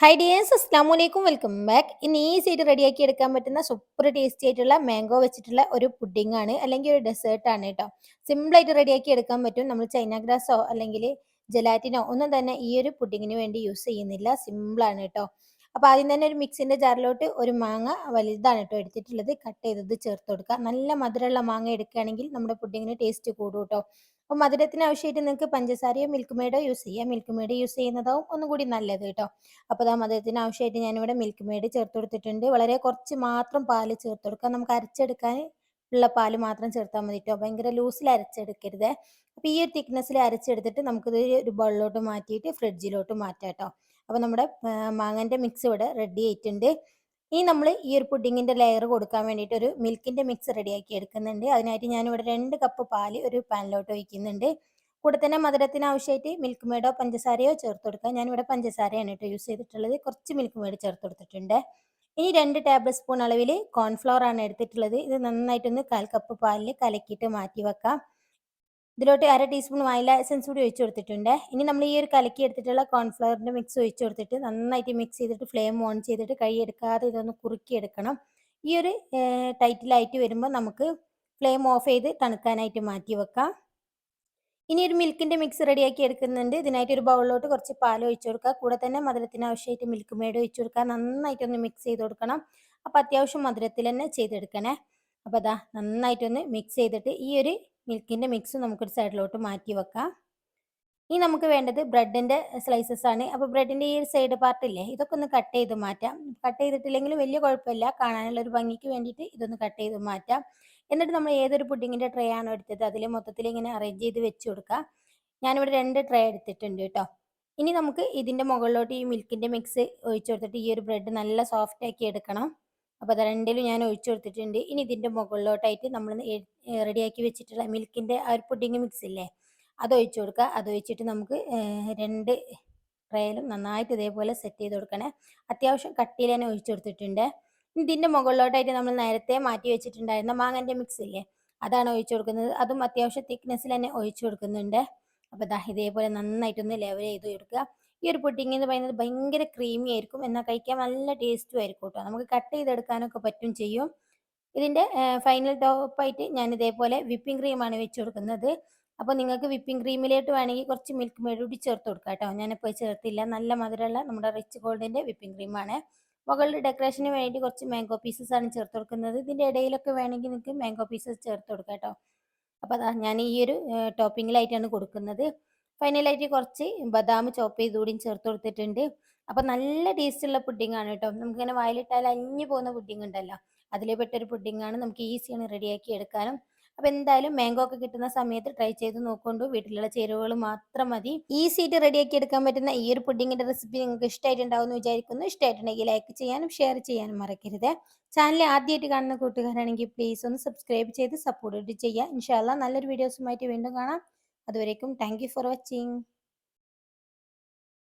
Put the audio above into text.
Hi dears അസ്ലാം വലൈക്കും welcome back ഇന്ന് ഈസി ആയിട്ട് റെഡിയാക്കി എടുക്കാൻ പറ്റുന്ന സൂപ്പർ ടേസ്റ്റി ആയിട്ടുള്ള മാംഗോ വെച്ചിട്ടുള്ള ഒരു പുഡിംഗ് ആണ് അല്ലെങ്കിൽ ഒരു ഡെസേർട്ട് ആണ് കേട്ടോ സിമ്പിളായിട്ട് റെഡിയാക്കി എടുക്കാൻ പറ്റും. നമ്മൾ ചൈന ഗ്രാസോ അല്ലെങ്കിൽ ജലാറ്റിനോ ഒന്നും തന്നെ ഈ ഒരു പുഡിങ്ങിന് വേണ്ടി യൂസ് ചെയ്യുന്നില്ല. സിമ്പിളാണ് കേട്ടോ അപ്പോൾ ആദ്യം തന്നെ ഒരു മിക്സിന്റെ ജാറിലോട്ട് ഒരു മാങ്ങ വലുതാണ് കേട്ടോ എടുത്തിട്ടുള്ളത്. കട്ട് ചെയ്തത് ചേർത്ത് കൊടുക്കുക. നല്ല മധുരമുള്ള മാങ്ങ എടുക്കുകയാണെങ്കിൽ നമ്മുടെ പുഡിങ്ങിന് ടേസ്റ്റ് കൂടും കേട്ടോ അപ്പോൾ മധുരത്തിന് ആവശ്യമായിട്ട് നിങ്ങൾക്ക് പഞ്ചസാരയോ മിൽക്ക് മെയ്ഡോ യൂസ് ചെയ്യാം. മിൽക്ക് മെയ്ഡ് യൂസ് ചെയ്യുന്നതാവും ഒന്നും കൂടി നല്ലത് കേട്ടോ അപ്പോൾ ആ മധുരത്തിന് ആവശ്യമായിട്ട് ഞാനിവിടെ മിൽക്ക് മെയ്ഡ് ചേർത്ത് കൊടുത്തിട്ടുണ്ട്. വളരെ കുറച്ച് മാത്രം പാൽ ചേർത്ത് കൊടുക്കുക നമുക്ക് അരച്ചെടുക്കാൻ ഉള്ള പാൽ മാത്രം ചേർത്താൽ മതി കേട്ടോ ഭയങ്കര ലൂസിൽ അരച്ചെടുക്കരുത്. അപ്പോൾ ഈ ഒരു തിക്നെസ്സിൽ അരച്ചെടുത്തിട്ട് നമുക്കിത് ഒരു ബൗളിലോട്ട് മാറ്റിയിട്ട് ഫ്രിഡ്ജിലോട്ട് മാറ്റാം കേട്ടോ അപ്പോൾ നമ്മുടെ മാങ്ങന്റെ മിക്സ് ഇവിടെ റെഡി ആയിട്ടുണ്ട്. ഇനി നമ്മൾ ഈ ഒരു പുഡിങ്ങിന്റെ ലെയർ കൊടുക്കാൻ വേണ്ടിയിട്ട് ഒരു മിൽക്കിന്റെ മിക്സ് റെഡിയാക്കി എടുക്കുന്നുണ്ട്. അതിനായിട്ട് ഞാനിവിടെ രണ്ട് കപ്പ് പാൽ ഒരു പാനിലോട്ട് ഒഴിക്കുന്നുണ്ട്. കൂടെ തന്നെ മധുരത്തിന് ആവശ്യമായിട്ട് മിൽക്ക് മേഡോ പഞ്ചസാരയോ ചേർത്ത് കൊടുക്കുക. ഞാനിവിടെ പഞ്ചസാരയാണ് കേട്ടോ യൂസ് ചെയ്തിട്ടുള്ളത്. കുറച്ച് മിൽക്ക് മേഡ് ചേർത്ത് കൊടുത്തിട്ടുണ്ട്. ഇനി രണ്ട് ടേബിൾ സ്പൂൺ അളവിൽ കോൺഫ്ലവർ ആണ് എടുത്തിട്ടുള്ളത്. ഇത് നന്നായിട്ടൊന്ന് കാൽ കപ്പ് പാലിൽ കലക്കിയിട്ട് മാറ്റി വെക്കാം. ഇതിലോട്ട് അര ടീസ്പൂൺ വാനില എസൻസ് കൂടി ഒഴിച്ചു കൊടുത്തിട്ടുണ്ട്. ഇനി നമ്മൾ ഈ ഒരു കലക്കി എടുത്തിട്ടുള്ള കോൺഫ്ലവറിന്റെ മിക്സ് ഒഴിച്ചു കൊടുത്തിട്ട് നന്നായിട്ട് മിക്സ് ചെയ്തിട്ട് ഫ്ലെയിം ഓൺ ചെയ്തിട്ട് കൈ എടുക്കാതെ ഇതൊന്ന് കുറുക്കി എടുക്കണം. ഈ ഒരു ടൈറ്റിലായിട്ട് വരുമ്പോൾ നമുക്ക് ഫ്ലെയിം ഓഫ് ചെയ്ത് തണുക്കാനായിട്ട് മാറ്റി വെക്കാം. ഇനി ഒരു മിൽക്കിന്റെ മിക്സ് റെഡിയാക്കി എടുക്കുന്നുണ്ട്. ഇതിനായിട്ട് ഒരു ബൗളിലോട്ട് കുറച്ച് പാൽ ഒഴിച്ചു കൊടുക്കുക. കൂടെ തന്നെ മധുരത്തിന് ആവശ്യമായിട്ട് മിൽക്ക് മേഡ് ഒഴിച്ചു കൊടുക്കുക. നന്നായിട്ടൊന്ന് മിക്സ് ചെയ്ത് കൊടുക്കണം. അപ്പോൾ അത്യാവശ്യം മധുരത്തിൽ തന്നെ ചെയ്തെടുക്കണേ. അപ്പോൾ അതാ നന്നായിട്ടൊന്ന് മിക്സ് ചെയ്തിട്ട് ഈ ഒരു മിൽക്കിന്റെ മിക്സ് നമുക്കൊരു സൈഡിലോട്ട് മാറ്റി വെക്കാം. ഇനി നമുക്ക് വേണ്ടത് ബ്രെഡിന്റെ സ്ലൈസസ് ആണ്. അപ്പോൾ ബ്രെഡിന്റെ ഈ ഒരു സൈഡ് പാർട്ട് ഇല്ലേ ഇതൊക്കെ ഒന്ന് കട്ട് ചെയ്ത് മാറ്റാം. കട്ട് ചെയ്തിട്ടില്ലെങ്കിലും വലിയ കുഴപ്പമില്ല. കാണാനുള്ള ഒരു ഭംഗിക്ക് വേണ്ടിയിട്ട് ഇതൊന്ന് കട്ട് ചെയ്ത് മാറ്റാം. എന്നിട്ട് നമ്മൾ ഏതൊരു പുഡിങ്ങിന്റെ ട്രേ ആണോ എടുത്തത് അതിൽ മൊത്തത്തിൽ ഇങ്ങനെ അറേഞ്ച് ചെയ്ത് വെച്ച് കൊടുക്കുക ഞാനിവിടെ രണ്ട് ട്രേ എടുത്തിട്ടുണ്ട് കേട്ടോ. ഇനി നമുക്ക് ഇതിന്റെ മുകളിലോട്ട് ഈ മിൽക്കിന്റെ മിക്സ് ഒഴിച്ചു കൊടുത്തിട്ട് ഈ ഒരു ബ്രെഡ് നല്ല സോഫ്റ്റ് ആക്കി എടുക്കണം. അപ്പോൾ അത് രണ്ടിലും ഞാൻ ഒഴിച്ചു കൊടുത്തിട്ടുണ്ട്. ഇനി ഇതിന്റെ മുകളിലോട്ടായിട്ട് നമ്മൾ റെഡിയാക്കി വെച്ചിട്ടുള്ള മിൽക്കിന്റെ ആ ഒരു പുഡിങ് മിക്സ് ഇല്ലേ അത് ഒഴിച്ചു കൊടുക്കുക. അത് ഒഴിച്ചിട്ട് നമുക്ക് രണ്ട് ട്രേയിലും നന്നായിട്ട് ഇതേപോലെ സെറ്റ് ചെയ്ത് കൊടുക്കണേ. അത്യാവശ്യം കട്ടിയിൽ തന്നെ ഒഴിച്ചു കൊടുത്തിട്ടുണ്ട്. ഇതിന്റെ മുകളിലോട്ടായിട്ട് നമ്മൾ നേരത്തെ മാറ്റി വെച്ചിട്ടുണ്ടായിരുന്ന മാങ്ങന്റെ മിക്സ് ഇല്ലേ അതാണ് ഒഴിച്ചു കൊടുക്കുന്നത്. അതും അത്യാവശ്യം തിക്നെസ്സിൽ തന്നെ ഒഴിച്ചു കൊടുക്കുന്നുണ്ട്. അപ്പോൾ ദാ ഇതേപോലെ നന്നായിട്ടൊന്ന് ലെവൽ ചെയ്ത് കൊടുക്കുക. ഈ ഒരു പുഡിംഗ് എന്ന് പറയുന്നത് ഭയങ്കര ക്രീമി ആയിരിക്കും. എന്നാൽ കഴിക്കാൻ നല്ല ടേസ്റ്റും ആയിരിക്കും കേട്ടോ. നമുക്ക് കട്ട് ചെയ്തെടുക്കാനൊക്കെ പറ്റും ചെയ്യും. ഇതിന്റെ ഫൈനൽ ടോപ്പായിട്ട് ഞാൻ ഇതേപോലെ വിപ്പിംഗ് ക്രീമാണ് വെച്ച് കൊടുക്കുന്നത്. അപ്പോൾ നിങ്ങൾക്ക് വിപ്പിംഗ് ക്രീമിലോട്ട് വേണമെങ്കിൽ കുറച്ച് മിൽക്ക് മേഡ് കൂടി ചേർത്ത് കൊടുക്കാം കേട്ടോ. ഞാനിപ്പോൾ ചേർത്തില്ല. നല്ല മധുരമുള്ള നമ്മുടെ റിച്ച് ഗോൾഡിന്റെ വിപ്പിംഗ് ക്രീമാണ് മുകളിൽ ഡെക്കറേഷന് വേണ്ടി കുറച്ച് മാംഗോ പീസസ് ആണ് ചേർത്ത് കൊടുക്കുന്നത്. ഇതിന്റെ ഇടയിലൊക്കെ വേണമെങ്കിൽ നിങ്ങൾക്ക് മാംഗോ പീസസ് ചേർത്ത് കൊടുക്കാം കേട്ടോ. അപ്പോൾ അതാ ഞാൻ ഈ ഒരു ടോപ്പിങ്ങിലായിട്ടാണ് കൊടുക്കുന്നത്. ഫൈനലായിട്ട് കുറച്ച് ബദാം ചോപ്പ് ചെയ്ത് കൂടിയും ചേർത്ത് കൊടുത്തിട്ടുണ്ട്. അപ്പോൾ നല്ല ടേസ്റ്റ് ഉള്ള പുഡിംഗ് ആണ് കേട്ടോ. നമുക്കിങ്ങനെ വായിലിട്ടാൽ അഞ്ഞു പോകുന്ന പുഡിംഗ് ഉണ്ടല്ലോ. അതിൽ പെട്ടൊരു പുഡിംഗ് ആണ്. നമുക്ക് ഈസിയാണ് റെഡിയാക്കി എടുക്കാനും. അപ്പോൾ എന്തായാലും മാംഗോ ഒക്കെ കിട്ടുന്ന സമയത്ത് ട്രൈ ചെയ്ത് നോക്കൊണ്ടു. വീട്ടിലുള്ള ചേരുവകൾ മാത്രം മതി. ഈസി ആയിട്ട് റെഡിയാക്കി എടുക്കാൻ പറ്റുന്ന ഈ ഒരു പുഡിങ്ങിന്റെ റെസിപ്പി നിങ്ങൾക്ക് ഇഷ്ടമായിട്ടുണ്ടാവും എന്ന് വിചാരിക്കുന്നു. ഇഷ്ടമായിട്ടുണ്ടെങ്കിൽ ലൈക്ക് ചെയ്യാനും ഷെയർ ചെയ്യാനും മറക്കരുത്. ചാനൽ ആദ്യമായിട്ട് കാണുന്ന കൂട്ടുകാരാണെങ്കിൽ പ്ലീസ് ഒന്ന് സബ്സ്ക്രൈബ് ചെയ്ത് സപ്പോർട്ട് ചെയ്യുക ഇൻഷാല്ല നല്ലൊരു വീഡിയോസുമായിട്ട് വീണ്ടും കാണാം. അതുവരേക്കും. Thank for watching